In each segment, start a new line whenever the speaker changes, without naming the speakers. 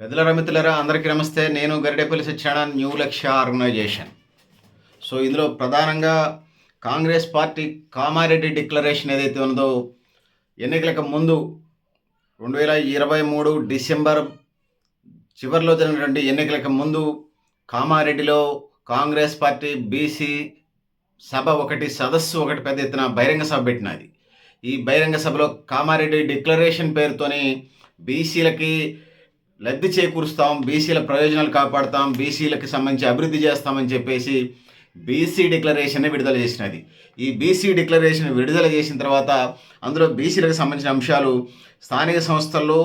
పెద్దల రమితులరా అందరికీ నమస్తే. నేను Garidepalli Satyanarayana new Lakshya organisation so ఇందులో ప్రధానంగా కాంగ్రెస్ పార్టీ కామారెడ్డి డిక్లరేషన్ ఏదైతే ఉన్నదో ఎన్నికలకు ముందు రెండు వేల ఇరవై మూడు డిసెంబర్ చివరిలో జరిగినటువంటి ఎన్నికలకు ముందు కామారెడ్డిలో కాంగ్రెస్ పార్టీ బీసీ సభ ఒకటి సదస్సు ఒకటి పెద్ద ఎత్తున బహిరంగ సభ పెట్టినది. ఈ బహిరంగ సభలో కామారెడ్డి డిక్లరేషన్ పేరుతోని బీసీలకి లబ్ధి చేకూరుస్తాం బీసీల ప్రయోజనాలు కాపాడుతాం బీసీలకు సంబంధించి అభివృద్ధి చేస్తామని చెప్పేసి బీసీ డిక్లరేషన్ని విడుదల చేసినది. ఈ బీసీ డిక్లరేషన్ విడుదల చేసిన తర్వాత అందులో బీసీలకు సంబంధించిన అంశాలు స్థానిక సంస్థల్లో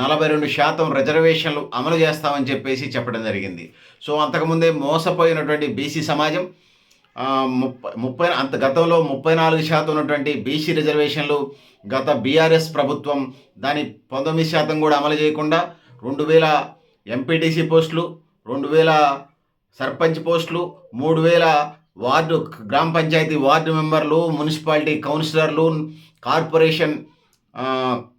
నలభై రెండు శాతం రిజర్వేషన్లు అమలు చేస్తామని చెప్పేసి చెప్పడం జరిగింది. సో అంతకుముందే మోసపోయినటువంటి బీసీ సమాజం ముప్పై ముప్పై అంత గతంలో ముప్పై నాలుగు శాతం ఉన్నటువంటి బీసీ రిజర్వేషన్లు గత బీఆర్ఎస్ ప్రభుత్వం దాని పంతొమ్మిది శాతం కూడా అమలు చేయకుండా రెండు వేల ఎంపీటీసీ పోస్టులు రెండు వేల సర్పంచ్ పోస్టులు మూడు వేల వార్డు గ్రామ పంచాయతీ వార్డు మెంబర్లు మున్సిపాలిటీ కౌన్సిలర్లు కార్పొరేషన్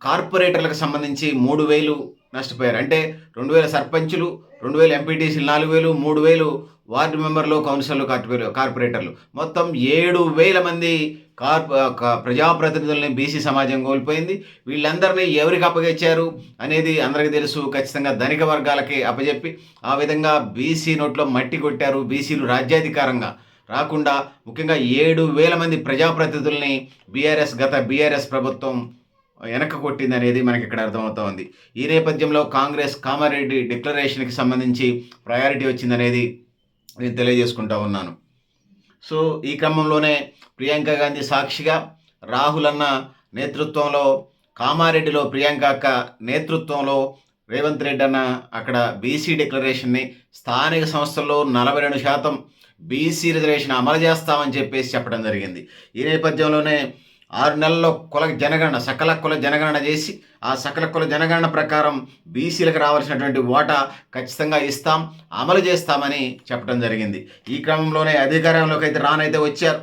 కార్పొరేటర్లకు సంబంధించి మూడు వేలు నష్టపోయారు. అంటే రెండు వేల సర్పంచులు రెండు వేల ఎంపీటీసీలు నాలుగు వేలు మూడు వేలు వార్డు మెంబర్లు కౌన్సిలర్లు కార్పొరే కార్పొరేటర్లు. మొత్తం ఏడు వేల మంది కార్ ప్రజాప్రతినిధుల్ని బీసీ సమాజం కోల్పోయింది. వీళ్ళందరినీ ఎవరికి అప్పగించారు అనేది అందరికీ తెలుసు. ఖచ్చితంగా ధనిక వర్గాలకి అప్పజెప్పి ఆ విధంగా బీసీ నోట్లో మట్టి కొట్టారు బీసీలు రాజ్యాధికారంగా. రాకుండా ముఖ్యంగా ఏడు వేల మంది ప్రజాప్రతినిధుల్ని బీఆర్ఎస్ గత బీఆర్ఎస్ ప్రభుత్వం వెనక కొట్టింది అనేది మనకి ఇక్కడ అర్థమవుతా ఉంది ఈ నేపథ్యంలో కాంగ్రెస్ కామారెడ్డి డిక్లరేషన్కి సంబంధించి ప్రయారిటీ వచ్చిందనేది నేను తెలియజేసుకుంటా ఉన్నాను. సో ఈ క్రమంలోనే ప్రియాంక గాంధీ సాక్షిగా రాహుల్ అన్న నేతృత్వంలో కామారెడ్డిలో ప్రియాంక అక్క నేతృత్వంలో రేవంత్ రెడ్డి అన్న అక్కడ బీసీ డిక్లరేషన్ని స్థానిక సంస్థల్లో నలభై రెండు శాతం బీసీ రిజర్వేషన్ అమలు చేస్తామని చెప్పేసి చెప్పడం జరిగింది. ఈ నేపథ్యంలోనే ఆరు నెలల్లో కుల జనగణన సకల కుల జనగణన చేసి ఆ సకల కుల జనగణన ప్రకారం బీసీలకు రావాల్సినటువంటి ఓటా ఖచ్చితంగా ఇస్తాం అమలు చేస్తామని చెప్పడం జరిగింది. ఈ క్రమంలోనే అధికారంలోకి అయితే రానైతే వచ్చారు.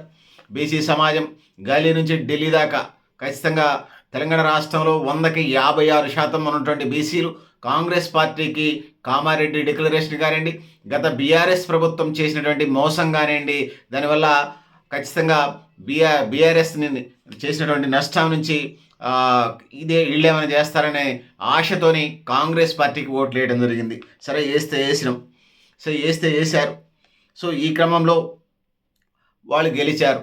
బీసీ సమాజం గల్లీ నుంచి ఢిల్లీ దాకా ఖచ్చితంగా తెలంగాణ రాష్ట్రంలో వందకి యాభై ఆరు శాతం ఉన్నటువంటి బీసీలు కాంగ్రెస్ పార్టీకి కామారెడ్డి డిక్లరేషన్ కానివ్వండి గత బీఆర్ఎస్ ప్రభుత్వం చేసినటువంటి మోసం కానివ్వండి దానివల్ల ఖచ్చితంగా బీఆర్ బీఆర్ఎస్ని చేసినటువంటి నష్టం నుంచి ఇదే వీళ్ళు ఏమైనా చేస్తారనే ఆశతోని కాంగ్రెస్ పార్టీకి ఓట్లు వేయడం జరిగింది. సరే వేస్తే వేసినాం. సో వేస్తే వేశారు. సో ఈ క్రమంలో వాళ్ళు గెలిచారు.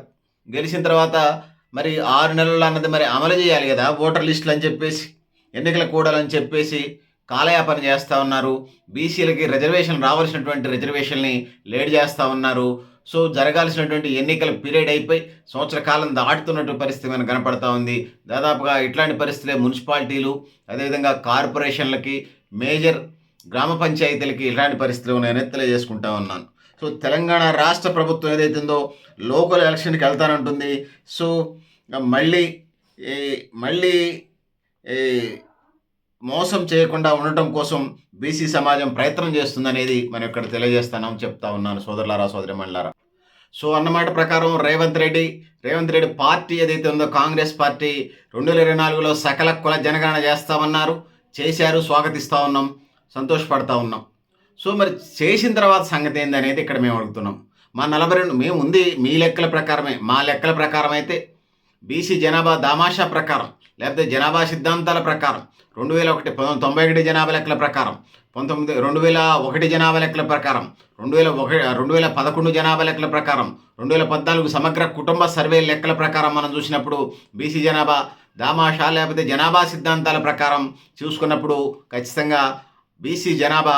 గెలిచిన తర్వాత మరి ఆరు నెలలు అన్నది మరి అమలు చేయాలి కదా ఓటర్ లిస్టులు అని చెప్పేసి ఎన్నికల కూడాలని చెప్పేసి కాలయాపన చేస్తూ ఉన్నారు. బీసీలకి రిజర్వేషన్ రావాల్సినటువంటి రిజర్వేషన్ని లేట్ చేస్తూ ఉన్నారు. సో జరగాల్సినటువంటి ఎన్నికల పీరియడ్ అయిపోయి సంవత్సర కాలం దాటుతున్నటువంటి పరిస్థితి మనకు కనపడతా ఉంది. దాదాపుగా ఇట్లాంటి పరిస్థితులే మున్సిపాలిటీలు అదేవిధంగా కార్పొరేషన్లకి మేజర్ గ్రామ పంచాయతీలకి ఇలాంటి పరిస్థితులు నేను తెలియజేసుకుంటా ఉన్నాను. సో తెలంగాణ రాష్ట్ర ప్రభుత్వం ఏదైతుందో లోకల్ ఎలక్షన్కి వెళ్తానంటుంది. సో మళ్ళీ ఈ మళ్ళీ ఈ మోసం చేయకుండా ఉండటం కోసం బీసీ సమాజం ప్రయత్నం చేస్తుందనేది మనం ఇక్కడ తెలియజేస్తున్నాం చెప్తా ఉన్నాను సోదరులారా సోదరి మండలారా సో అన్నమాట ప్రకారం రేవంత్ రెడ్డి రేవంత్ రెడ్డి పార్టీ ఏదైతే ఉందో కాంగ్రెస్ పార్టీ రెండు వేల ఇరవై నాలుగులో సకల కుల జనగణన చేస్తామన్నారు చేశారు స్వాగతిస్తూ ఉన్నాం సంతోషపడతా ఉన్నాం. సో మరి చేసిన తర్వాత సంగతి ఏందనేది ఇక్కడ మేము అడుగుతున్నాం. మా నలభై రెండు మేము ఉంది మీ లెక్కల ప్రకారమే మా లెక్కల ప్రకారం అయితే బీసీ జనాభా దామాషా ప్రకారం లేకపోతే జనాభా సిద్ధాంతాల ప్రకారం రెండు వేల ఒకటి తొంభై ఒకటి జనాభా లెక్కల ప్రకారం పంతొమ్మిది రెండు వేల ఒకటి జనాభా లెక్కల ప్రకారం రెండు వేల ఒకటి రెండు వేల పదకొండు జనాభా లెక్కల ప్రకారం రెండు వేల పద్నాలుగు సమగ్ర కుటుంబ సర్వే లెక్కల ప్రకారం మనం చూసినప్పుడు బీసీ జనాభా దామాషా లేకపోతే జనాభా సిద్ధాంతాల ప్రకారం చూసుకున్నప్పుడు ఖచ్చితంగా బీసీ జనాభా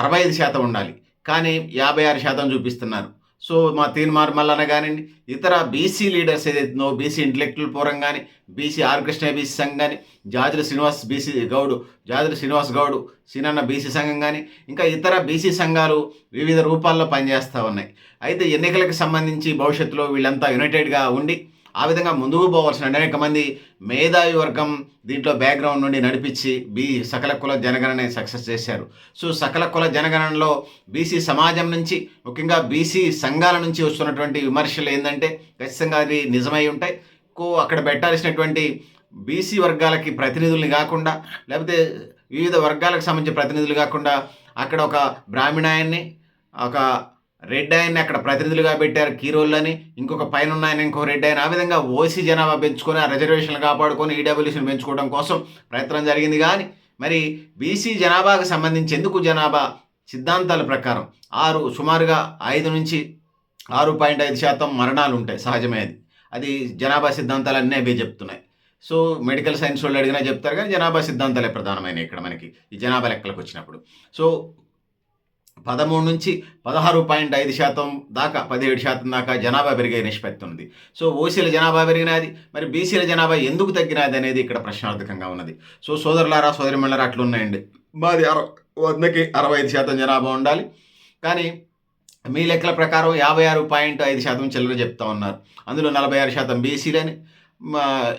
అరవై ఐదు శాతం ఉండాలి. కానీ యాభై ఆరు శాతం చూపిస్తున్నారు. సో మా తీన్మార్ మల్లన్న కానివ్వండి ఇతర బీసీ లీడర్స్ ఏదైతుందో బీసీ ఇంటలెక్చువల్ ఫోరం కానీ బీసీ ఆర్కృష్ణ బీసీ సంఘం కానీ జాజుల శ్రీనివాస్ బీసీ గౌడు జాజుల శ్రీనివాస్ గౌడు సీనన్న బీసీ సంఘం కానీ ఇంకా ఇతర బీసీ సంఘాలు వివిధ రూపాల్లో పనిచేస్తూ ఉన్నాయి. అయితే ఎన్నికలకు సంబంధించి భవిష్యత్తులో వీళ్ళంతా యునైటెడ్గా ఉండి ఆ విధంగా ముందుకు పోవాల్సిన అనేక మంది మేధావి వర్గం దీంట్లో బ్యాక్గ్రౌండ్ నుండి నడిపించి బీ సకల కుల జనగణన సక్సెస్ చేశారు. సో సకల కుల జనగణనలో బీసీ సమాజం నుంచి ముఖ్యంగా బీసీ సంఘాల నుంచి వస్తున్నటువంటి విమర్శలు ఏంటంటే ఖచ్చితంగా అది నిజమై ఉంటాయి. కో అక్కడ పెట్టాల్సినటువంటి బీసీ వర్గాలకి ప్రతినిధుల్ని కాకుండా లేకపోతే వివిధ వర్గాలకు సంబంధించిన ప్రతినిధులు కాకుండా అక్కడ ఒక బ్రాహ్మణాయన్ని ఒక రెడ్ ఆయన్ని అక్కడ ప్రతినిధులుగా పెట్టారు కీరోళ్ళని. ఇంకొక పైన ఉన్న ఆయన ఇంకో రెడ్ ఆయన. ఆ విధంగా ఓసీ జనాభా పెంచుకొని ఆ రిజర్వేషన్లు కాపాడుకొని ఈడబ్ల్యూసీని పెంచుకోవడం కోసం ప్రయత్నం జరిగింది. కానీ మరి బీసీ జనాభాకు సంబంధించి ఎందుకు జనాభా సిద్ధాంతాల ప్రకారం ఆరు సుమారుగా ఐదు నుంచి ఆరు పాయింట్ ఐదు శాతం మరణాలు ఉంటాయి సహజమే అది. అది జనాభా సిద్ధాంతాలు అన్నీ అవే చెప్తున్నాయి. సో మెడికల్ సైన్స్ వాళ్ళు అడిగినా చెప్తారు కానీ జనాభా సిద్ధాంతాలే ప్రధానమైన ఇక్కడ మనకి. ఈ జనాభా లెక్కలకు వచ్చినప్పుడు. సో పదమూడు నుంచి పదహారు పాయింట్ ఐదు శాతం దాకా పదిహేడు శాతం దాకా జనాభా పెరిగే నిష్పత్తి ఉంది సో ఓసీల జనాభా పెరిగినది. మరి బీసీల జనాభా ఎందుకు తగ్గినది అనేది ఇక్కడ ప్రశ్నార్థకంగా ఉన్నది. సో సోదరులారా సోదరిమణులారా అట్లున్నాయండి. మాది అర వందకి అరవై ఐదు శాతం జనాభా ఉండాలి. కానీ మీ లెక్కల ప్రకారం యాభై ఆరు పాయింట్ ఐదు శాతం చిల్లర చెప్తా ఉన్నారు. అందులో నలభై ఆరు శాతం బీసీలని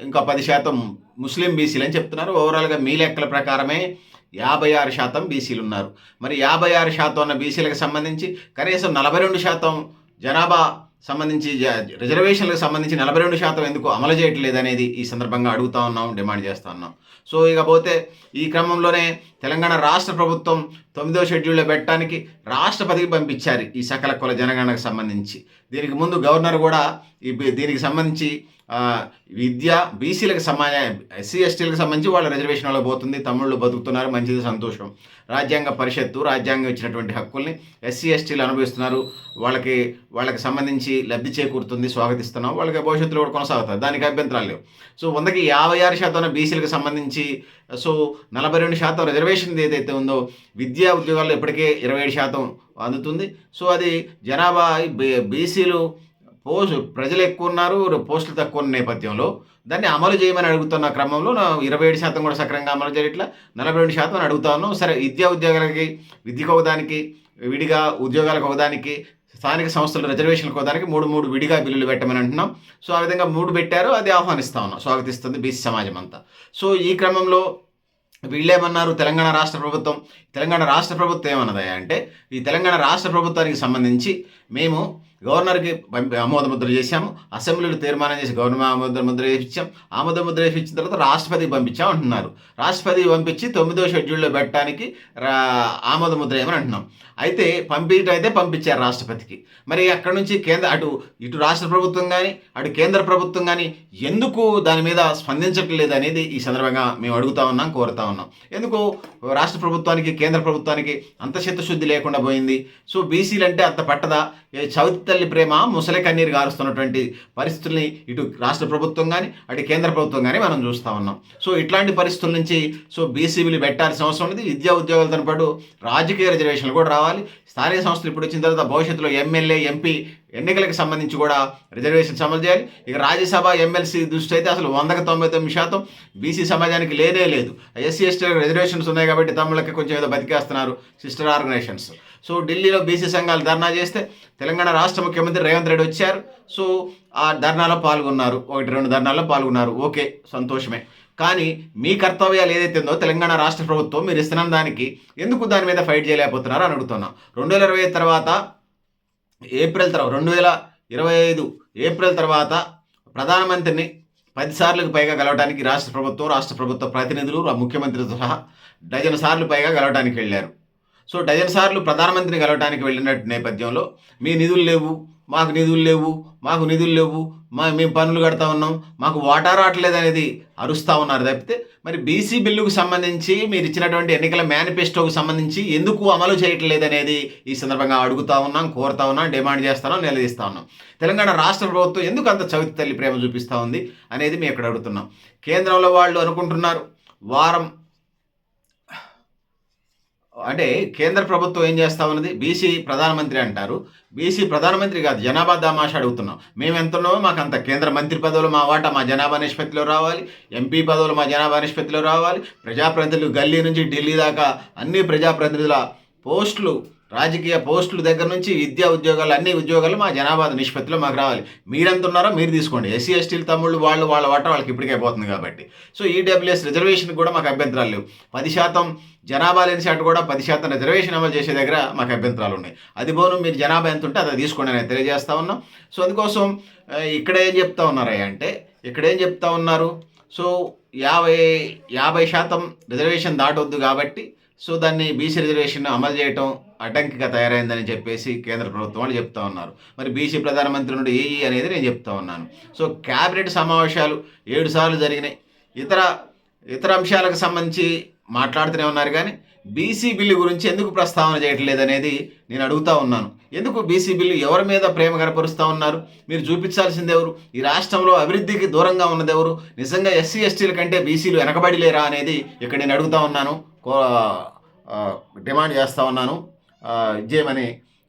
ఇంకా పది శాతం ముస్లిం బీసీలని చెప్తున్నారు. ఓవరాల్గా మీ లెక్కల ప్రకారమే యాభై ఆరు శాతం బీసీలు ఉన్నారు. మరి యాభై ఆరు శాతం ఉన్న బీసీలకు సంబంధించి కనీసం నలభై రెండు శాతం జనాభా సంబంధించి రిజర్వేషన్లకు సంబంధించి నలభై రెండు శాతం ఎందుకు అమలు చేయట్లేదు అనేది ఈ సందర్భంగా అడుగుతా ఉన్నాం డిమాండ్ చేస్తా ఉన్నాం. సో ఇకపోతే ఈ క్రమంలోనే తెలంగాణ రాష్ట్ర ప్రభుత్వం తొమ్మిదో షెడ్యూల్లో పెట్టడానికి రాష్ట్రపతికి పంపించారు ఈ సకల కుల జనగణనకు సంబంధించి. దీనికి ముందు గవర్నర్ కూడా ఈ దీనికి సంబంధించి విద్య బీసీలకు సంబంధ ఎస్సీ ఎస్టీలకు సంబంధించి వాళ్ళ రిజర్వేషన్లో పోతుంది తమ్ముళ్ళు బతుకుతున్నారు మంచిది సంతోషం. రాజ్యాంగ పరిషత్తు రాజ్యాంగం ఇచ్చినటువంటి హక్కుల్ని ఎస్సీ ఎస్టీలు అనుభవిస్తున్నారు. వాళ్ళకి వాళ్ళకి సంబంధించి లబ్ధి చేకూరుతుంది స్వాగతిస్తున్నాం. వాళ్ళకి భవిష్యత్తులో కూడా కొనసాగుతారు. దానికి అభ్యంతరాలు లేవు. సో వందకి యాభై ఆరు శాతం బీసీలకు సంబంధించి సో నలభై రెండు శాతం రిజర్వేషన్ ఏదైతే ఉందో విద్యా ఉద్యోగాల్లో ఇప్పటికే ఇరవై ఏడు శాతం అందుతుంది. సో అది జనాభా బీసీలు పోస్ట్ ప్రజలు ఎక్కువ ఉన్నారు పోస్టులు తక్కువ ఉన్న నేపథ్యంలో దాన్ని అమలు చేయమని అడుగుతున్న క్రమంలో నా ఇరవై ఏడు శాతం కూడా సక్రమంగా అమలు చేయట్లా నలభై రెండు శాతం అని అడుగుతాను సరే విద్యా ఉద్యోగాలకి విద్యకు ఒకదానికి విడిగా ఉద్యోగాలకు ఒకదానికి స్థానిక సంస్థల రిజర్వేషన్లకు ఒకదానికి మూడు మూడు విడిగా బిల్లులు పెట్టమని అంటున్నాం. సో ఆ విధంగా మూడు పెట్టారు అది ఆహ్వానిస్తా ఉన్నాం. స్వాగతిస్తుంది బీసీ సమాజం అంతా. సో ఈ క్రమంలో వీళ్ళేమన్నారు తెలంగాణ రాష్ట్ర ప్రభుత్వం తెలంగాణ రాష్ట్ర ప్రభుత్వం ఏమన్నదా అంటే ఈ తెలంగాణ రాష్ట్ర ప్రభుత్వానికి సంబంధించి మేము గవర్నర్కి ఆమోద ముద్ర చేశాము. అసెంబ్లీలో తీర్మానం చేసి గవర్నర్ ఆమోద ముద్ర చేయించాం ఆమోద ముద్ర చేయించిన తర్వాత రాష్ట్రపతికి పంపించాం అంటున్నారు. రాష్ట్రపతికి పంపించి తొమ్మిదో షెడ్యూల్లో పెట్టడానికి ఆమోద ముద్ర ఏమని అంటున్నాం? అయితే పంపించడం అయితే పంపించారు రాష్ట్రపతికి. మరి అక్కడ నుంచి కేంద్ర అటు ఇటు రాష్ట్ర ప్రభుత్వం కానీ అటు కేంద్ర ప్రభుత్వం కానీ ఎందుకు దాని మీద స్పందించట్లేదు అనేది ఈ సందర్భంగా మేము అడుగుతా ఉన్నాం కోరుతా ఉన్నాం. ఎందుకు రాష్ట్ర ప్రభుత్వానికి కేంద్ర ప్రభుత్వానికి అంత చిత్తశుద్ధి లేకుండా పోయింది? సో బీసీలు అంటే అంత పట్టదా? చవితి తల్లి ప్రేమ ముసలి కన్నీరు గారుస్తున్నటువంటి పరిస్థితుల్ని ఇటు రాష్ట్ర ప్రభుత్వం కానీ అటు కేంద్ర ప్రభుత్వం కానీ మనం చూస్తూ ఉన్నాం. సో ఇట్లాంటి పరిస్థితుల నుంచి సో బీసీబీలు పెట్టాల్సిన అవసరం ఉంది విద్యా ఉద్యోగాలతో పాటు రాజకీయ రిజర్వేషన్లు కూడా రావాలి. స్థానిక సంస్థలు ఇప్పుడు వచ్చిన తర్వాత భవిష్యత్తులో ఎమ్మెల్యే ఎంపీ ఎన్నికలకు సంబంధించి కూడా రిజర్వేషన్స్ అమలు చేయాలి. ఇక రాజ్యసభ ఎమ్మెల్సీ దృష్టి అయితే అసలు వందకు తొంభై తొమ్మిది శాతం బీసీ సమాజానికి లేనే లేదు. ఎస్సీ ఎస్టీలకు రిజర్వేషన్స్ ఉన్నాయి కాబట్టి తమ్ముళ్ళకి కొంచెం ఏదో బతికేస్తున్నారు సిస్టర్ ఆర్గనైజేషన్స్. సో ఢిల్లీలో బీసీ సంఘాలు ధర్నా చేస్తే తెలంగాణ రాష్ట్ర ముఖ్యమంత్రి రేవంత్ రెడ్డి వచ్చారు. సో ఆ ధర్నాలో పాల్గొన్నారు. ఒకటి రెండు ధర్నాల్లో పాల్గొన్నారు. ఓకే సంతోషమే. కానీ మీ కర్తవ్యాలు ఏదైతే ఉందో తెలంగాణ రాష్ట్ర ప్రభుత్వం మీరు ఇస్తున్న దానికి ఎందుకు దాని మీద ఫైట్ చేయలేకపోతున్నారు అని అడుగుతున్నాం. రెండు వేల ఇరవై తర్వాత ఏప్రిల్ తర్వాత రెండు వేల ఇరవై ఐదు ఏప్రిల్ తర్వాత ప్రధానమంత్రిని పదిసార్లకు పైగా గెలవడానికి రాష్ట్ర ప్రభుత్వం రాష్ట్ర ప్రభుత్వ ప్రతినిధులు ముఖ్యమంత్రి ముఖ్యమంత్రితో సహా డజన్ సార్లు పైగా గెలవడానికి వెళ్ళారు. సో డజన్ సార్లు ప్రధానమంత్రిని గెలవడానికి వెళ్ళినట్టు నేపథ్యంలో మీ నిధులు లేవు మాకు నిధులు లేవు మాకు నిధులు లేవు మా మేము పనులు కడతా ఉన్నాం మాకు వాటా రావట్లేదు అనేది అరుస్తూ ఉన్నారు తప్పితే మరి బీసీ బిల్లుకు సంబంధించి మీరు ఇచ్చినటువంటి ఎన్నికల మేనిఫెస్టోకు సంబంధించి ఎందుకు అమలు చేయట్లేదు అనేది ఈ సందర్భంగా అడుగుతా ఉన్నాం కోరుతా ఉన్నాం డిమాండ్ చేస్తున్నాం నిలదీస్తా ఉన్నాం. తెలంగాణ రాష్ట్ర ప్రభుత్వం ఎందుకు అంత చవితి తల్లి ప్రేమ చూపిస్తూ ఉంది అనేది మేము ఇక్కడ అడుగుతున్నాం. కేంద్రంలో వాళ్ళు అనుకుంటున్నారు వారం అంటే కేంద్ర ప్రభుత్వం ఏం చేస్తా ఉన్నది? బీసీ ప్రధానమంత్రి అంటారు. బీసీ ప్రధానమంత్రి కాదు జనాభా దామాష అడుగుతున్నాం. మేము ఎంత ఉన్నామో మాకు అంత. కేంద్ర మంత్రి పదవులు మా వాటా మా జనాభా నిష్పత్తిలో రావాలి. ఎంపీ పదవులు మా జనాభా నిష్పత్తిలో రావాలి. ప్రజాప్రతినిధులు గల్లీ నుంచి ఢిల్లీ దాకా అన్ని ప్రజాప్రతినిధుల పోస్టులు రాజకీయ పోస్టుల దగ్గర నుంచి విద్యా ఉద్యోగాలు అన్ని ఉద్యోగాలు మా జనాభా నిష్పత్తిలో మాకు రావాలి. మీరెంత ఉన్నారో మీరు తీసుకోండి. ఎస్సీ ఎస్టీలు తమ్ముళ్ళు వాళ్ళు వాళ్ళ వాట వాళ్ళకి ఇప్పటికే పోతుంది కాబట్టి. సో ఈడబ్ల్యూఎస్ రిజర్వేషన్ కూడా మాకు అభ్యంతరాలు లేవు. పది శాతం జనాభా లేని శాటు కూడా పది శాతం రిజర్వేషన్ అమలు చేసే దగ్గర మాకు అభ్యంతరాలు ఉన్నాయి. అది పోను మీరు జనాభా ఎంత ఉంటే అది తీసుకోండి నేను తెలియజేస్తా ఉన్నాం. సో అందుకోసం ఇక్కడ ఏం చెప్తా ఉన్నారయ్య అంటే ఇక్కడ ఏం చెప్తా ఉన్నారు? సో యాభై యాభై శాతం రిజర్వేషన్ దాటొద్దు కాబట్టి సో దాన్ని బీసీ రిజర్వేషన్ అమలు చేయటం అడ్డంకిగా తయారైందని చెప్పేసి కేంద్ర ప్రభుత్వం వాళ్ళు చెప్తా ఉన్నారు. మరి బీసీ ప్రధానమంత్రి నుండి ఏఈ అనేది నేను చెప్తా ఉన్నాను. సో క్యాబినెట్ సమావేశాలు ఏడు సార్లు జరిగినాయి. ఇతర ఇతర అంశాలకు సంబంధించి మాట్లాడుతూనే ఉన్నారు కానీ బీసీ బిల్లు గురించి ఎందుకు ప్రస్తావన చేయట్లేదు అనేది నేను అడుగుతా ఉన్నాను. ఎందుకు బీసీ బిల్లు ఎవరి మీద ప్రేమ కనపరుస్తూ ఉన్నారు? మీరు చూపించాల్సింది ఎవరు? ఈ రాష్ట్రంలో అభివృద్ధికి దూరంగా ఉన్నదెవరు నిజంగా ఎస్సీ ఎస్టీల కంటే బీసీలు వెనకబడి లేరా అనేది ఇక్కడ నేను అడుగుతా ఉన్నాను. కో- డిమాండ్ చేస్తూ ఉన్నాను. ఆ,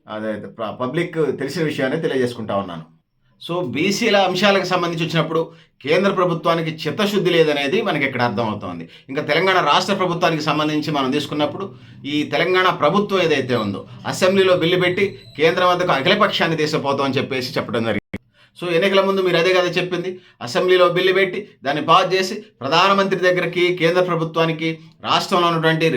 అదే ప- పబ్లిక్ తెలిసిన విషయాన్ని తెలియజేసుకుంటా ఉన్నాను. సో బీసీల అంశాలకు సంబంధించి వచ్చినప్పుడు కేంద్ర ప్రభుత్వానికి చిత్తశుద్ధి లేదనేది మనకి ఇక్కడ అర్థమవుతోంది. ఇంకా తెలంగాణ రాష్ట్ర ప్రభుత్వానికి సంబంధించి మనం తీసుకున్నప్పుడు ఈ తెలంగాణ ప్రభుత్వం ఏదైతే ఉందో అసెంబ్లీలో బిల్లు పెట్టి కేంద్రం వద్దకు అఖిలపక్షాన్ని తీసుకుపోతామని చెప్పేసి చెప్పడం జరిగింది. సో ఎన్నికల ముందు మీరు అదే కదా చెప్పింది. అసెంబ్లీలో బిల్లు పెట్టి దాన్ని పాస్ చేసి ప్రధానమంత్రి దగ్గరికి కేంద్ర ప్రభుత్వానికి రాష్ట్రంలో ఉన్నటువంటి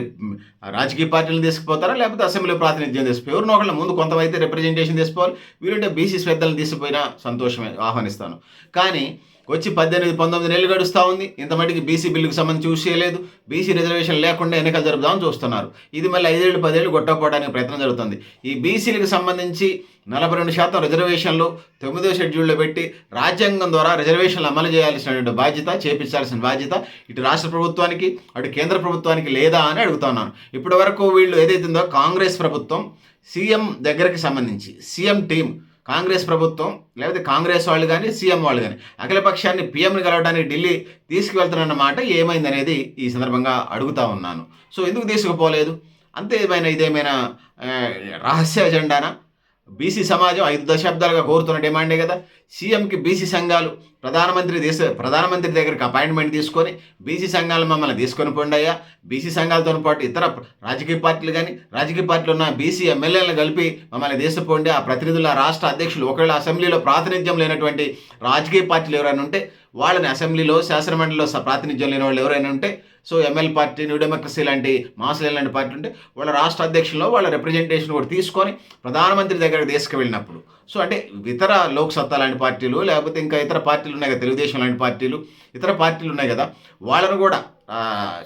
రాజకీయ పార్టీలను తీసుకుపోతారా? లేకపోతే అసెంబ్లీ ప్రాతినిధ్యం తీసుకుపోయి ఎవరినో ఒకళ్ళ ముందు కొంతమైతే రిప్రజెంటేషన్ తీసుకోవాలి వీరుంటే బీసీ శ్రద్ధలను తీసుకుపోయినా సంతోషమే ఆహ్వానిస్తాను. కానీ వచ్చి పద్దెనిమిది పంతొమ్మిది నెలలు గడుస్తూ ఉంది. ఇంత మటుకి బీసీ బిల్లుకు సంబంధించి చూసి చేయలేదు. బీసీ రిజర్వేషన్ లేకుండా ఎన్నికలు జరుపుదామని చూస్తున్నారు. ఇది మళ్ళీ ఐదేళ్ళు పదేళ్ళు కొట్టకపోవడానికి ప్రయత్నం జరుగుతుంది. ఈ బీసీలకు సంబంధించి నలభై రెండు శాతం రిజర్వేషన్లు తొమ్మిదో షెడ్యూల్లో పెట్టి రాజ్యాంగం ద్వారా రిజర్వేషన్లు అమలు చేయాల్సినటువంటి బాధ్యత చేపించాల్సిన బాధ్యత ఇటు రాష్ట్ర ప్రభుత్వానికి అటు కేంద్ర ప్రభుత్వానికి లేదా అని అడుగుతున్నాను. ఇప్పటి వరకు వీళ్ళు ఏదైతుందో ఉందో కాంగ్రెస్ ప్రభుత్వం సీఎం దగ్గరికి సంబంధించి సీఎం టీం కాంగ్రెస్ ప్రభుత్వం లేకపోతే కాంగ్రెస్ వాళ్ళు కానీ సీఎం వాళ్ళు కానీ అఖిలపక్షాన్ని పీఎంని కలవడానికి ఢిల్లీ తీసుకువెళ్తున్న మాట ఏమైందనేది ఈ సందర్భంగా అడుగుతా ఉన్నాను. సో ఎందుకు తీసుకుపోలేదు? అంతే ఏమైనా ఇదేమైనా రహస్య ఎజెండానా? బీసీ సమాజం ఐదు దశాబ్దాలుగా కోరుతున్న డిమాండే కదా. సీఎంకి బీసీ సంఘాలు ప్రధానమంత్రి దేశ ప్రధానమంత్రి దగ్గరికి అపాయింట్మెంట్ తీసుకొని బీసీ సంఘాలు మమ్మల్ని తీసుకొని పోండియా బీసీ సంఘాలతో పాటు ఇతర రాజకీయ పార్టీలు కానీ రాజకీయ పార్టీలు ఉన్న బీసీ ఎమ్మెల్యేలను కలిపి మమ్మల్ని తీసుకుపోండి. ఆ ప్రతినిధుల రాష్ట్ర అధ్యక్షులు ఒకవేళ అసెంబ్లీలో ప్రాతినిధ్యం లేనటువంటి రాజకీయ పార్టీలు ఎవరైనా ఉంటే వాళ్ళని అసెంబ్లీలో శాసనమండలిలో స- ప్రాతినిధ్యం లేని వాళ్ళు ఎవరైనా ఉంటే so ML party new democracy లాంటి మాసలే లాంటి పార్టీ ఉంటే వాళ్ళ రాష్ట్ర అధ్యక్షుల్లో వాళ్ళ రిప్రజెంటేషన్ కూడా తీసుకొని ప్రధానమంత్రి దగ్గరకు తీసుకువెళ్ళినప్పుడు. సో అంటే ఇతర లోక్సత్తా లాంటి పార్టీలు లేకపోతే ఇంకా ఇతర పార్టీలు ఉన్నాయి కదా తెలుగుదేశం లాంటి పార్టీలు ఇతర పార్టీలు ఉన్నాయి కదా వాళ్ళను కూడా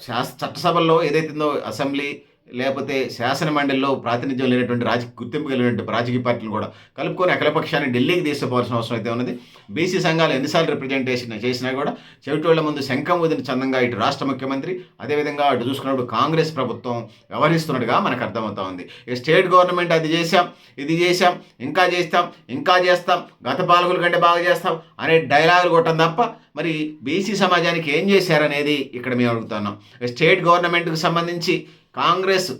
శాస్ చట్టసభల్లో ఏదైతుందో అసెంబ్లీ లేకపోతే శాసన మండలిలో ప్రాతినిధ్యం లేనటువంటి రాజకీయ గుర్తింపు కలిగినటువంటి రాజకీయ పార్టీలు కూడా కలుపుకొని అఖిలపక్షాన్ని ఢిల్లీకి తీసుకుపోవాల్సిన అవసరం అయితే ఉన్నది. బీసీ సంఘాలు ఎన్నిసార్లు రిప్రజెంటేషన్ చేసినా కూడా చెవిటోళ్ళ ముందు శంఖం వదిన చందంగా ఇటు రాష్ట్ర ముఖ్యమంత్రి అదేవిధంగా అటు చూసుకున్నప్పుడు కాంగ్రెస్ ప్రభుత్వం వ్యవహరిస్తున్నట్టుగా మనకు అర్థమవుతా ఉంది. ఈ స్టేట్ గవర్నమెంట్ అది చేశాం ఇది చేశాం ఇంకా చేస్తాం ఇంకా చేస్తాం గత పాలకుల కంటే బాగా చేస్తాం అనే డైలాగులు కొట్టడం తప్ప మరి బీసీ సమాజానికి ఏం చేశారనేది ఇక్కడ మేము అడుగుతున్నాం స్టేట్ గవర్నమెంట్కి సంబంధించి కాంగ్రెస్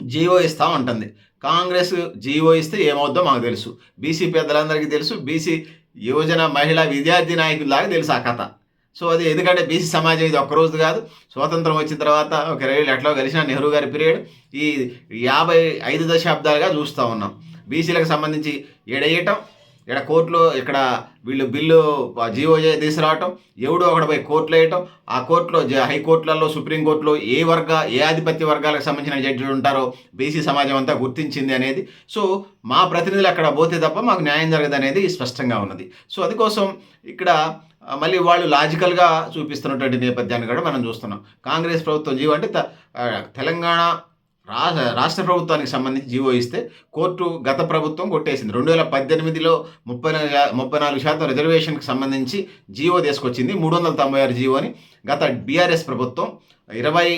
జీవో ఇస్తా ఉంటుంది కాంగ్రెస్ జీవో ఇస్తే ఏమవుద్దో మాకు తెలుసు. బీసీ పెద్దలందరికీ తెలుసు. బీసీ యువజన మహిళా విద్యార్థి నాయకులాగా తెలుసు ఆ కథ. సో అది ఎందుకంటే బీసీ సమాజం ఇది ఒక్కరోజు కాదు. స్వాతంత్రం వచ్చిన తర్వాత ఒక ఇరవై ఏళ్ళు ఎట్లా కలిసిన నెహ్రూ గారి పీరియడ్ ఈ యాభై ఐదు దశాబ్దాలుగా చూస్తూ ఉన్నాం. బీసీలకు సంబంధించి ఏడేయటం ఇక్కడ కోర్టులో ఇక్కడ వీళ్ళు బిల్లు జీవో తీసుకురావటం ఎవడో అక్కడ పోయి కోర్టులో వేయటం ఆ కోర్టులో జ- హైకోర్టులలో సుప్రీంకోర్టులో ఏ వర్గ ఏ ఆధిపత్య వర్గాలకు సంబంధించిన జడ్జిలు ఉంటారో బీసీ సమాజం అంతా గుర్తించింది అనేది. సో మా ప్రతినిధులు అక్కడ పోతే తప్ప మాకు న్యాయం జరగదు అనేది స్పష్టంగా ఉన్నది. సో అందుకోసం ఇక్కడ మళ్ళీ వాళ్ళు లాజికల్గా చూపిస్తున్నటువంటి నేపథ్యాన్ని కూడా మనం చూస్తున్నాం. కాంగ్రెస్ ప్రభుత్వం జీవో అంటే తెలంగాణ రాష్ట్ర ప్రభుత్వానికి సంబంధించి జీవో ఇస్తే కోర్టు గత ప్రభుత్వం కొట్టేసింది. రెండు వేల పద్దెనిమిదిలో ముప్పై నాలుగు ముప్పై నాలుగు శాతం రిజర్వేషన్కి సంబంధించి జీవో తీసుకొచ్చింది మూడు వందల తొంభై ఆరు జీవోని గత బీఆర్ఎస్ ప్రభుత్వం ఇరవై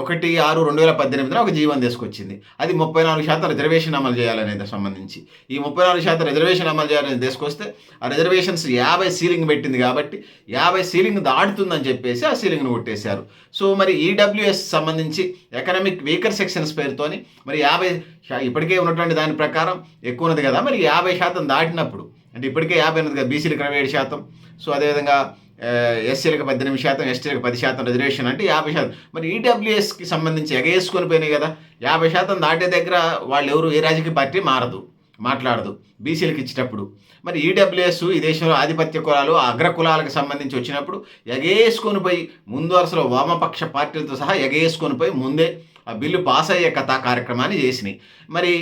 ఒకటి ఆరు రెండు వేల పద్దెనిమిదిన ఒక జీవోని తీసుకొచ్చింది. అది ముప్పై నాలుగు శాతం రిజర్వేషన్ అమలు చేయాలనేది సంబంధించి. ఈ ముప్పై నాలుగు శాతం రిజర్వేషన్ అమలు చేయాలని తీసుకొస్తే ఆ రిజర్వేషన్స్ యాభై సీలింగ్ పెట్టింది కాబట్టి యాభై సీలింగ్ దాటుతుందని చెప్పేసి ఆ సీలింగ్ను కొట్టేశారు. సో మరి ఈడబ్ల్యూఎస్ సంబంధించి ఎకనామిక్ వీకర్ సెక్షన్స్ పేరుతోని మరి యాభై ఇప్పటికే ఉన్నటువంటి దాని ప్రకారం ఎక్కువ ఉన్నది కదా మరి యాభై శాతం దాటినప్పుడు అంటే ఇప్పటికే యాభై ఉన్నది కదా బీసీలకు ఇరవై ఏడు శాతం. సో అదేవిధంగా ఎస్సీలకు పద్దెనిమిది శాతం ఎస్టీలకు పది శాతం రిజర్వేషన్ అంటే యాభై శాతం. మరి ఈడబ్ల్యూఎస్కి సంబంధించి ఎగేసుకొని పోయినాయి కదా యాభై శాతం దాటే దగ్గర వాళ్ళు ఎవరు ఏ రాజకీయ పార్టీ మారదు మాట్లాడదు బీసీలకు ఇచ్చేటప్పుడు. మరి ఈడబ్ల్యూఎస్ ఈ దేశంలో ఆధిపత్య కులాలు అగ్ర కులాలకు సంబంధించి వచ్చినప్పుడు ఎగేసుకొని పోయి ముందు వరుసలో వామపక్ష పార్టీలతో సహా ఎగేసుకొని పోయి ముందే ఆ బిల్లు పాస్ అయ్యే కథా కార్యక్రమాన్ని చేసినాయి. మరి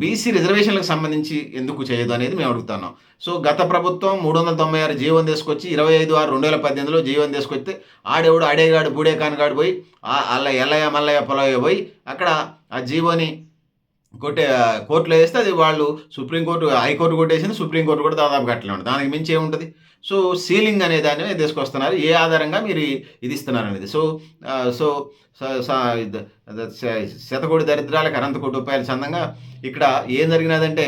బీసీ రిజర్వేషన్లకు సంబంధించి ఎందుకు చేయదు అనేది మేము అడుగుతున్నాం. సో గత ప్రభుత్వం మూడు వందల తొంభై ఆరు జీవం తీసుకొచ్చి ఇరవై ఐదు ఆరు రెండు వేల పద్దెనిమిదిలో జీవం తీసుకొస్తే ఆడేవాడు ఆడేగాడు బూడే కానిగాడు పోయి అల్ల ఎల్లయ్య మల్లయ్య పొలయ్య పోయి అక్కడ ఆ జీవోని కొట్టే కోర్టులో వేస్తే అది వాళ్ళు సుప్రీంకోర్టు హైకోర్టు కొట్టేసింది సుప్రీంకోర్టు కూడా దాదాపు అట్లే ఉంటుంది దానికి మించి ఏముంటుంది? సో సీలింగ్ అనే దాన్ని తీసుకొస్తున్నారు. ఏ ఆధారంగా మీరు ఇది ఇస్తున్నారు అనేది సో సో శతకోటి దరిద్రాలకు అనంత కోటి రూపాయల చందంగా ఇక్కడ ఏం జరిగినదంటే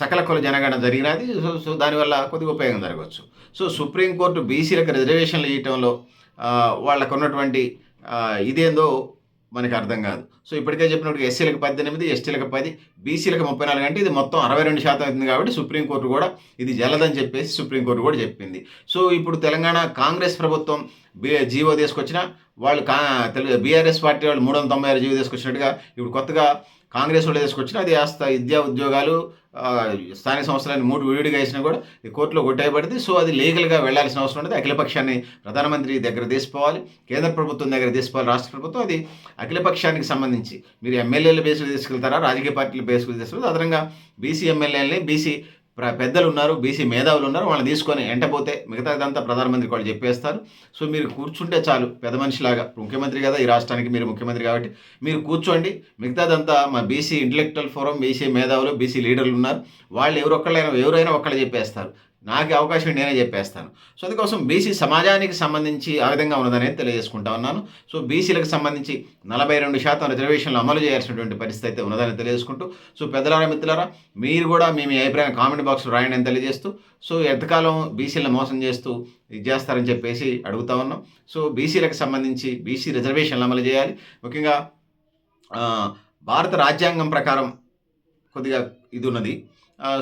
సకల కుల జనగణన జరిగినది. సో సో దానివల్ల కొద్దిగా ఉపయోగం జరగవచ్చు. సో సుప్రీంకోర్టు బీసీలకు రిజర్వేషన్లు ఇవ్వటంలో వాళ్ళకు ఉన్నటువంటి ఇదేందో మనకి అర్థం కాదు. సో ఇప్పటికే చెప్పినట్టు ఎస్సీలకు పద్దెనిమిది ఎస్టీలకు పది బీసీలకు ముప్పై నాలుగు అంటే ఇది మొత్తం అరవై రెండు శాతం అవుతుంది కాబట్టి సుప్రీంకోర్టు కూడా ఇది జలదని చెప్పేసి సుప్రీంకోర్టు కూడా చెప్పింది. సో ఇప్పుడు తెలంగాణ కాంగ్రెస్ ప్రభుత్వం బి జీవో తీసుకొచ్చిన వాళ్ళు కా తెలుగు బీఆర్ఎస్ పార్టీ వాళ్ళు మూడు వందల తొంభై ఆరు జీవో తీసుకొచ్చినట్టుగా ఇప్పుడు కొత్తగా కాంగ్రెస్ వాళ్ళు తీసుకొచ్చిన అది కాస్త విద్యా ఉద్యోగాలు స్థానిక సంస్థలని మూడు విడిగా వేసినా కూడా ఈ కోర్టులో కొట్టేయబడింది. సో అది లీగల్గా వెళ్ళాల్సిన అవసరం ఉంటుంది అఖిలపక్షాన్ని ప్రధానమంత్రి దగ్గర తీసుకోవాలి కేంద్ర ప్రభుత్వం దగ్గర తీసుకోవాలి రాష్ట్ర ప్రభుత్వం అది అఖిలపక్షానికి సంబంధించి. మీరు ఎమ్మెల్యేల బేస్లో తీసుకెళ్తారా? రాజకీయ పార్టీల బేస్లో తీసుకెళ్తారు? అదనంగా బీసీ ఎమ్మెల్యేలని బీసీ పెద్దలు ఉన్నారు బీసీ మేధావులు ఉన్నారు వాళ్ళని తీసుకొని ఎంటపోతే మిగతాదంతా ప్రధానమంత్రికి వాళ్ళు చెప్పేస్తారు. సో మీరు కూర్చుంటే చాలు పెద్ద మనిషిలాగా. ముఖ్యమంత్రి కదా ఈ రాష్ట్రానికి మీరు ముఖ్యమంత్రి కాబట్టి మీరు కూర్చోండి. మిగతాదంతా మా బీసీ ఇంటలెక్చువల్ ఫోరం బీసీ మేధావులు బీసీ లీడర్లు ఉన్నారు. వాళ్ళు ఎవరొక్కళ్ళైనా ఎవరైనా ఒక్కళ్ళు చెప్పేస్తారు. నాకు అవకాశం నేనే చెప్పేస్తాను. సో అందుకోసం బీసీ సమాజానికి సంబంధించి ఆ విధంగా ఉన్నదనేది తెలియజేసుకుంటా ఉన్నాను. సో బీసీలకు సంబంధించి నలభై రెండు శాతం రిజర్వేషన్లు అమలు చేయాల్సినటువంటి పరిస్థితి అయితే ఉన్నదని తెలియజేసుకుంటూ సో పెద్దలారా మిత్రులారా మీరు కూడా మీ మీ అభిప్రాయం కామెంట్ బాక్స్లో రాయండి అని తెలియజేస్తూ సో ఎంతకాలం బీసీలను మోసం చేస్తూ ఇది చేస్తారని చెప్పేసి అడుగుతా ఉన్నాం. సో బీసీలకు సంబంధించి బీసీ రిజర్వేషన్లు అమలు చేయాలి. ముఖ్యంగా భారత రాజ్యాంగం ప్రకారం కొద్దిగా ఇది ఉన్నది.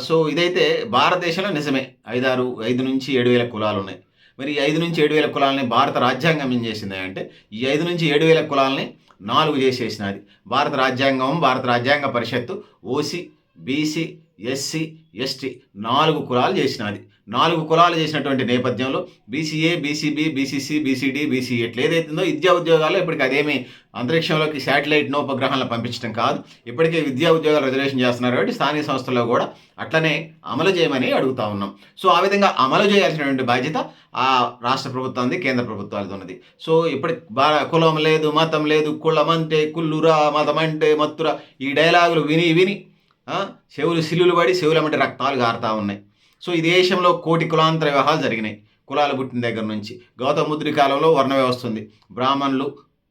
సో ఇదైతే భారతదేశంలో నిజమే. ఐదారు ఐదు నుంచి ఏడు వేల కులాలు ఉన్నాయి. మరి ఈ ఐదు నుంచి ఏడు వేల కులాలని భారత రాజ్యాంగం ఏం చేసింది అంటే ఈ ఐదు నుంచి ఏడు వేల కులాలని నాలుగు చేసేసినది. భారత రాజ్యాంగం భారత రాజ్యాంగ పరిషత్తు ఓసీ బీసీ ఎస్సీ ఎస్టీ నాలుగు కులాలు చేసినది. నాలుగు కులాలు చేసినటువంటి నేపథ్యంలో BCA BCB BCC BCD BC ఎట్లా ఏదైతుందో విద్యా ఉద్యోగాల్లో ఇప్పటికి అదేమీ అంతరిక్షంలోకి శాటిలైట్ ఉపగ్రహాలను పంపించడం కాదు. ఇప్పటికే విద్యా ఉద్యోగాలు రిజర్వేషన్ చేస్తున్నారు కాబట్టి స్థానిక సంస్థల్లో కూడా అట్లనే అమలు చేయమని అడుగుతా ఉన్నాం. సో ఆ విధంగా అమలు చేయాల్సినటువంటి బాధ్యత ఆ రాష్ట్ర ప్రభుత్వానికి కేంద్ర ప్రభుత్వాలతో ఉన్నది సో ఇప్పటి బా కులం లేదు మతం లేదు కులం అంటే కుల్లురా మతం అంటే మత్తురా ఈ డైలాగులు విని విని చెవులు సిల్లులు పడి చెవులమంటే రక్తాలు గారుతా ఉన్నాయి. సో ఈ దేశంలో కోటి కులాంతర వివాహాలు జరిగినాయి. కులాలు పుట్టిన దగ్గర నుంచి గౌతమ ముద్రి కాలంలో వర్ణ వ్యవస్థ ఉంది బ్రాహ్మణులు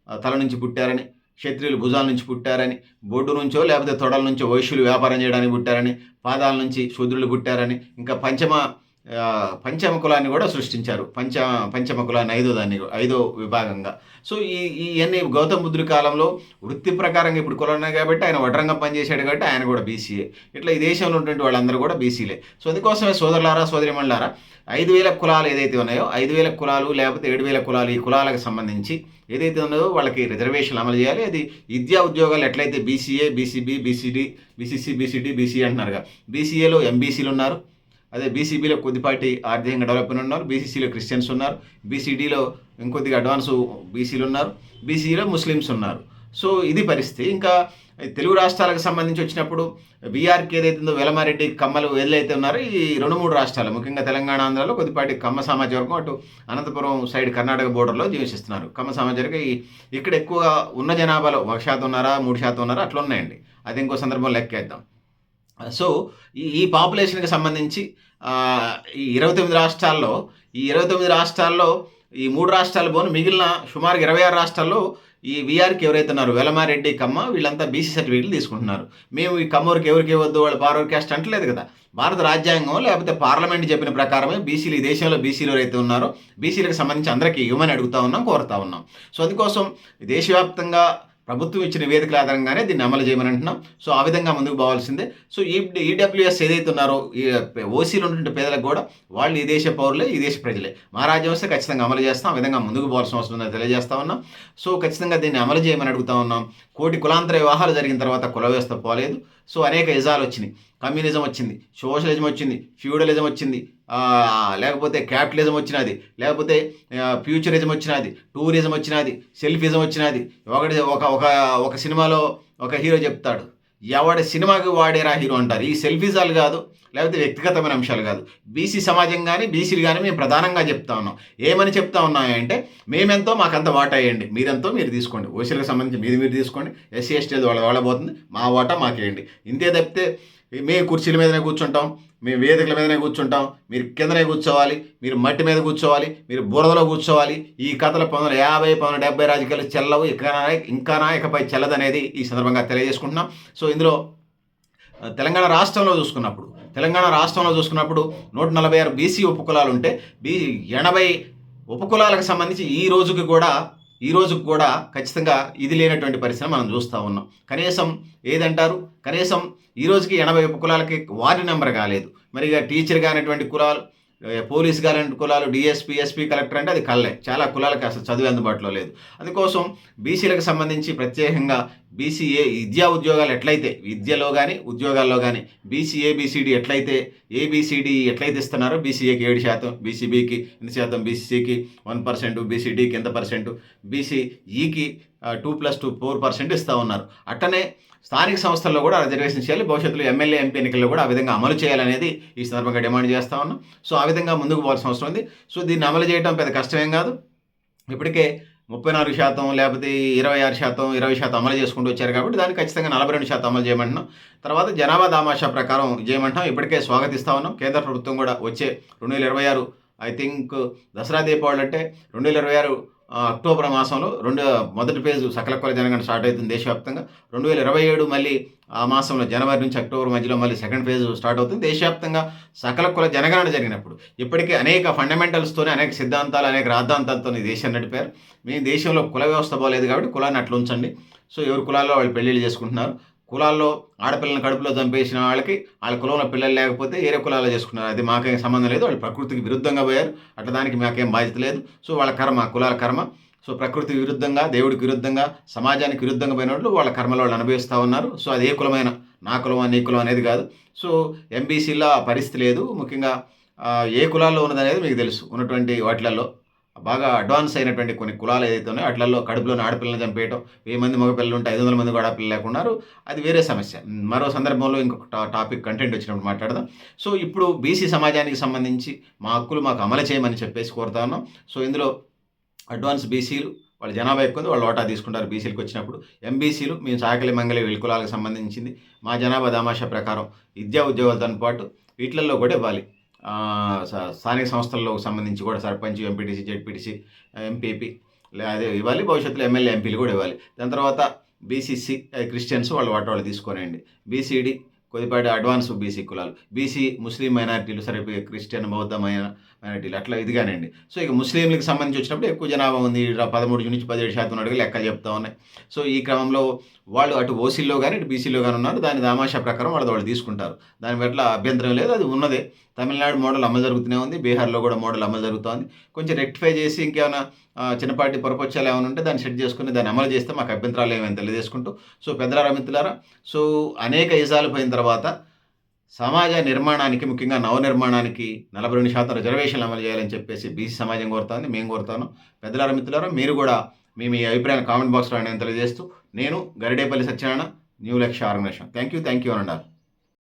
తల నుంచి పుట్టారని క్షత్రియులు భుజాల నుంచి పుట్టారని బొడ్డు నుంచో లేకపోతే తొడల నుంచో వైశ్యులు వ్యాపారం చేయడానికి పుట్టారని పాదాల నుంచి శూద్రులు పుట్టారని ఇంకా పంచమ పంచమ కులాన్ని కూడా సృష్టించారు పంచ పంచమ కులాన్ని ఐదో దాన్ని ఐదో విభాగంగా సో ఈ ఇవన్నీ గౌతమ బుద్ధుడి కాలంలో వృత్తి ప్రకారంగా ఇప్పుడు కులం ఉన్నాయి కాబట్టి ఆయన వడ్రంగా పనిచేశాడు కాబట్టి ఆయన కూడా బీసీఏ ఇట్లా ఈ దేశంలో ఉన్నటువంటి వాళ్ళందరూ కూడా బీసీలే సో అందుకోసమే సోదరులారా సోదరిమణులారా ఐదు వేల కులాలు ఏదైతే ఉన్నాయో ఐదు వేల కులాలు లేకపోతే ఏడు వేల కులాలు ఈ కులాలకు సంబంధించి ఏదైతే ఉన్నదో వాళ్ళకి రిజర్వేషన్లు అమలు చేయాలి అది విద్యా ఉద్యోగాలు ఎట్లయితే BCA BCB BCD BCC BCD BC అంటున్నారుగా బీసీఏలో ఎంబీసీలు ఉన్నారు అదే బీసీబీలో కొద్దిపాటి ఆర్థికంగా డెవలప్మెంట్ ఉన్నారు బీసీసీలో క్రిస్టియన్స్ ఉన్నారు బీసీడీలో ఇంకొద్దిగా అడ్వాన్స్ బీసీలు ఉన్నారు బీసీలో ముస్లిమ్స్ ఉన్నారు. సో ఇది పరిస్థితి. ఇంకా తెలుగు రాష్ట్రాలకు సంబంధించి వచ్చినప్పుడు బీఆర్కి ఏదైతుందో వెలమారెడ్డి కమ్మలు ఏదైతే ఉన్నారో ఈ రెండు మూడు రాష్ట్రాలు ముఖ్యంగా తెలంగాణ ఆంధ్రాలో కొద్దిపాటి కమ్మ సామాజిక వర్గం అటు అనంతపురం సైడ్ కర్ణాటక బోర్డర్లో జీవిస్తున్నారు. కమ్మ సామాజిక ఈ ఇక్కడ ఎక్కువగా ఉన్న జనాభాలో ఒక శాతం ఉన్నారా మూడు శాతం ఉన్నారా అట్లా ఉన్నాయండి. అది ఇంకో సందర్భంలో లెక్కేద్దాం సో ఈ ఈ పాపులేషన్కి సంబంధించి ఈ ఇరవై తొమ్మిది రాష్ట్రాల్లో ఈ ఇరవై తొమ్మిది రాష్ట్రాల్లో ఈ మూడు రాష్ట్రాలు పోను మిగిలిన సుమారు ఇరవై ఆరు రాష్ట్రాల్లో ఈ వీఆర్కి ఎవరైతే ఉన్నారు వెలమారెడ్డి కమ్మ వీళ్ళంతా బీసీ సర్టిఫికేట్లు తీసుకుంటున్నారు. మేము ఈ కమ్మూరికి ఎవరికి ఇవ్వద్దు వాళ్ళు పార్వర్ క్యాస్ట్ అంటలేదు కదా. భారత రాజ్యాంగం లేకపోతే పార్లమెంట్ చెప్పిన ప్రకారమే బీసీలు ఈ దేశంలో బీసీలు ఎవరైతే ఉన్నారో బీసీలకు సంబంధించి అందరికీ ఇవ్వమని అడుగుతా ఉన్నాం కోరుతా ఉన్నాం. సో అందుకోసం దేశవ్యాప్తంగా ప్రభుత్వం ఇచ్చిన నివేదికల ఆధారంగానే దీన్ని అమలు చేయమని అంటున్నాం. సో ఆ విధంగా ముందుకు పోవాల్సిందే. సో ఈ ఈడబ్ల్యూఎస్ ఏదైతే ఉన్నారో ఈ ఓసీలు ఉన్నటువంటి పేదలకు కూడా వాళ్ళు ఈ దేశ పౌరులే ఈ దేశ ప్రజలే. మా రాజ్యం ఖచ్చితంగా అమలు చేస్తాం. ఆ విధంగా ముందుకు పోవాల్సిన అవసరం ఉందని తెలియజేస్తా ఉన్నాం. సో ఖచ్చితంగా దీన్ని అమలు చేయమని అడుగుతా ఉన్నాం. కోటి కులాంతర వివాహాలు జరిగిన తర్వాత కుల వ్యవస్థ పోలేదు. సో అనేక ఇజాలు వచ్చినాయి. కమ్యూనిజం వచ్చింది సోషలిజం వచ్చింది ఫ్యూడలిజం వచ్చింది లేకపోతే క్యాపిటలిజం వచ్చినది లేకపోతే ఫ్యూచరిజం వచ్చినది టూరిజం వచ్చినది సెల్ఫిజం వచ్చినది. ఒకటి ఒక ఒక ఒక సినిమాలో ఒక హీరో చెప్తాడు ఎవడి సినిమాకి వాడేరా హీరో అంటారు? ఈ సెల్ఫీజాలు కాదు లేకపోతే వ్యక్తిగతమైన అంశాలు కాదు. బీసీ సమాజం కానీ బీసీలు కానీ మేము ప్రధానంగా చెప్తా ఉన్నాం. ఏమని చెప్తా ఉన్నాయంటే మేమెంతో మాకంత వాటా వేయండి. మీరెంతో మీరు తీసుకోండి. ఓసీలకు సంబంధించి మీది మీరు తీసుకోండి. ఎస్సీ ఎస్టీ వాళ్ళ వాళ్ళ పోతుంది. మా వాటా మాకేయండి. ఇంతే తప్పితే మేము కుర్చీల మీదనే కూర్చుంటాం. మేము వేదికల మీదనే కూర్చుంటాం మీరు కిందనే కూర్చోవాలి మీరు మట్టి మీద కూర్చోవాలి మీరు బురదలో కూర్చోవాలి. ఈ కథలు పంతొమ్మిది వందల యాభై పంతొమ్మిది డెబ్బై రాజకీయాలు చెల్లవు ఇంకా ఇంకా నాయకపై చెల్లదనేది ఈ సందర్భంగా తెలియజేసుకుంటున్నాం. సో ఇందులో తెలంగాణ రాష్ట్రంలో చూసుకున్నప్పుడు తెలంగాణ రాష్ట్రంలో చూసుకున్నప్పుడు నూట నలభై ఆరు బీసీ ఉపకులాలు ఉంటే బీ ఎనభై ఉపకులాలకు సంబంధించి ఈ రోజుకి కూడా ఈ రోజుకి కూడా ఖచ్చితంగా ఇది లేనటువంటి పరిస్థితి మనం చూస్తూ ఉన్నాం. కనీసం ఏదంటారు? కనీసం ఈ రోజుకి ఎనభై కులాలకి వార్డు నెంబర్ కాలేదు. మరి ఇక టీచర్ కానిటువంటి కులాలు పోలీస్ కానిటువంటి కులాలు డిఎస్పీ ఎస్పీ కలెక్టర్ అంటే అది కళ్ళే. చాలా కులాలకి అసలు చదువు అందుబాటులో లేదు. అందుకోసం బీసీలకు సంబంధించి ప్రత్యేకంగా బీసీఏ విద్యా ఉద్యోగాలు ఎట్లయితే విద్యలో కానీ ఉద్యోగాల్లో కానీ బీసీఏ ఏబిసిడి ఎట్లయితే ఏబిసిడి ఎట్లయితే ఇస్తున్నారో బీసీఏకి ఏడు శాతం బీసీబీకి ఎంత శాతం బీసీసీకి వన్ పర్సెంట్ బీసీడీకి ఎంత percent బీసీఈకి two plus two four percent ఇస్తూ ఉన్నారు. అట్టనే స్థానిక సంస్థల్లో కూడా రిజర్వేషన్ చేయాలి. భవిష్యత్తులో ఎమ్మెల్యే ఎంపీ ఎన్నికల్లో కూడా ఆ విధంగా అమలు చేయాలనేది ఈ సందర్భంగా డిమాండ్ చేస్తా ఉన్నాం. సో ఆ విధంగా ముందుకు పోవాల్సిన అవసరం ఉంది. సో దీన్ని అమలు చేయడం పెద్ద కష్టమేం కాదు. ఇప్పటికే ముప్పై నాలుగు శాతం లేకపోతే ఇరవై ఆరు శాతం ఇరవై శాతం అమలు చేసుకుంటూ వచ్చారు కాబట్టి దాన్ని ఖచ్చితంగా నలభై రెండు శాతం అమలు చేయమంటున్నాం. తర్వాత జనాభా దామాషా ప్రకారం చేయమంటాం ఇప్పటికే స్వాగతిస్తా ఉన్నాం. కేంద్ర ప్రభుత్వం కూడా వచ్చే రెండు వేల ఇరవై ఆరు ఐ థింక్ దసరా దీపావళి అంటే రెండు వేల ఇరవై ఆరు అక్టోబర్ మాసంలో రెండు మొదటి పేజ్ సకల కుల జనగణన స్టార్ట్ అవుతుంది దేశవ్యాప్తంగా. రెండు వేల ఇరవై ఏడు మళ్ళీ ఆ మాసంలో జనవరి నుంచి అక్టోబర్ మధ్యలో మళ్ళీ సెకండ్ ఫేజ్ స్టార్ట్ అవుతుంది. దేశవ్యాప్తంగా సకల కుల జనగణన జరిగినప్పుడు ఇప్పటికే అనేక ఫండమెంటల్స్తోనే అనేక సిద్ధాంతాలు అనేక రాద్ధాంతాలతో దేశాన్ని నడిపారు. మీ దేశంలో కుల వ్యవస్థ బాగలేదు కాబట్టి కులాన్ని అట్లా ఉంచండి. సో ఎవరి కులాల్లో వాళ్ళు పెళ్ళిళ్ళు చేసుకుంటున్నారు? కులాల్లో ఆడపిల్లని కడుపులో చంపేసిన వాళ్ళకి వాళ్ళ కులంలో పిల్లలు లేకపోతే ఏరే కులాల్లో చేసుకున్నారు అది మాకేం సంబంధం లేదు. వాళ్ళు ప్రకృతికి విరుద్ధంగా పోయారు. అట్లా దానికి మాకేం బాధ్యత లేదు. సో వాళ్ళ కర్మ కులాల కర్మ. సో ప్రకృతి విరుద్ధంగా దేవుడికి విరుద్ధంగా సమాజానికి విరుద్ధంగా పోయిన వాళ్ళు వాళ్ళ కర్మలో వాళ్ళు అనుభవిస్తూ ఉన్నారు. సో అది ఏ కులమైన నా కులం నీ కులం అనేది కాదు. సో ఎంబీసీలో ఆ పరిస్థితి లేదు. ముఖ్యంగా ఏ కులాల్లో ఉన్నదనేది మీకు తెలుసు. ఉన్నటువంటి వాటిలలో బాగా అడ్వాన్స్ అయినటువంటి కొన్ని కులాలు ఏదైతే ఉన్నాయో వాటిలలో కడుపులోని ఆడపిల్లని చంపేయటం వెయ్యి మంది మగపిల్లలు ఉంటే ఐదు వందల మంది కూడా ఆడపిల్లలు లేకున్నారు అది వేరే సమస్య. మరో సందర్భంలో ఇంకొక టా- టాపిక్ కంటెంట్ వచ్చినప్పుడు మాట్లాడదాం. సో ఇప్పుడు బీసీ సమాజానికి సంబంధించి మా హక్కులు మాకు అమలు చేయమని చెప్పేసి కోరుతా ఉన్నాం. సో ఇందులో అడ్వాన్స్ బీసీలు వాళ్ళ జనాభా ఎక్కువ ఉంది, వాళ్ళు ఓటా తీసుకుంటారు బీసీలకు వచ్చినప్పుడు. ఎంబీసీలు మేము సాకలి మంగళి వెలుకులాలకు కులాలకు సంబంధించింది. మా జనాభా దామాషా ప్రకారం విద్యా ఉద్యోగాలతో పాటు వీటిల్లో కూడా ఇవ్వాలి. స్థానిక సంస్థల్లో సంబంధించి కూడా సర్పంచ్ ఎంపీటీసీ జెడ్పీటీసీ ఎంపీపీ అదే ఇవ్వాలి. భవిష్యత్తులో ఎమ్మెల్యే ఎంపీలు కూడా ఇవ్వాలి. దాని తర్వాత బీసీసీ క్రిస్టియన్స్ వాళ్ళు వాటి వాళ్ళు తీసుకోనండి బీసీడీ కొద్దిపాటి అడ్వాన్స్ బీసీ కులాలు. బీసీ ముస్లిం మైనారిటీలు సరే క్రిస్టియన్ బౌద్ధ మైనారిటీలు అట్లా ఇదిగానండి. సో ఇక ముస్లింలకు సంబంధించి వచ్చినప్పుడు ఎక్కువ జనాభా ఉంది. పదమూడు నుంచి పదిహేడు శాతం అడిగి లెక్కలు చెప్తా ఉన్నాయి. సో ఈ క్రమంలో వాళ్ళు అటు ఓసీలో కానీ ఇటు బీసీలో కానీ ఉన్నారు. దాని దామాషా ప్రకారం వాళ్ళు వాళ్ళు తీసుకుంటారు. దాని పట్ల అభ్యంతరం లేదు. అది ఉన్నదే. తమిళనాడు మోడల్ అమలు జరుగుతూనే ఉంది. బీహార్లో కూడా మోడల్ అమలు జరుగుతోంది కొంచెం రెక్టిఫై చేసి ఇంకేమైనా చిన్నపాటి పొరపక్షాలు ఏమైనా ఉంటే దాన్ని సెట్ చేసుకుని దాన్ని అమలు చేస్తే మాకు అభ్యంతరాలు ఏమైనా తెలియజేసుకుంటూ. సో పెద్దలారా మిత్రులారా సో అనేక ఇజాలు పోయిన తర్వాత సమాజ నిర్మాణానికి ముఖ్యంగా నవ నిర్మాణానికి నలభై రెండు శాతం రిజర్వేషన్లు అమలు చేయాలని చెప్పేసి బీసీ సమాజం కోరుతుంది. మేము కోరుతాను. పెద్దలారా మిత్రులారా మీరు కూడా మీ మీ అభిప్రాయాన్ని కామెంట్ బాక్స్లో నేను తెలియజేస్తూ నేను Garidepalli Satyanarayana new Lakshya organisation. Thank you thank you అనండారు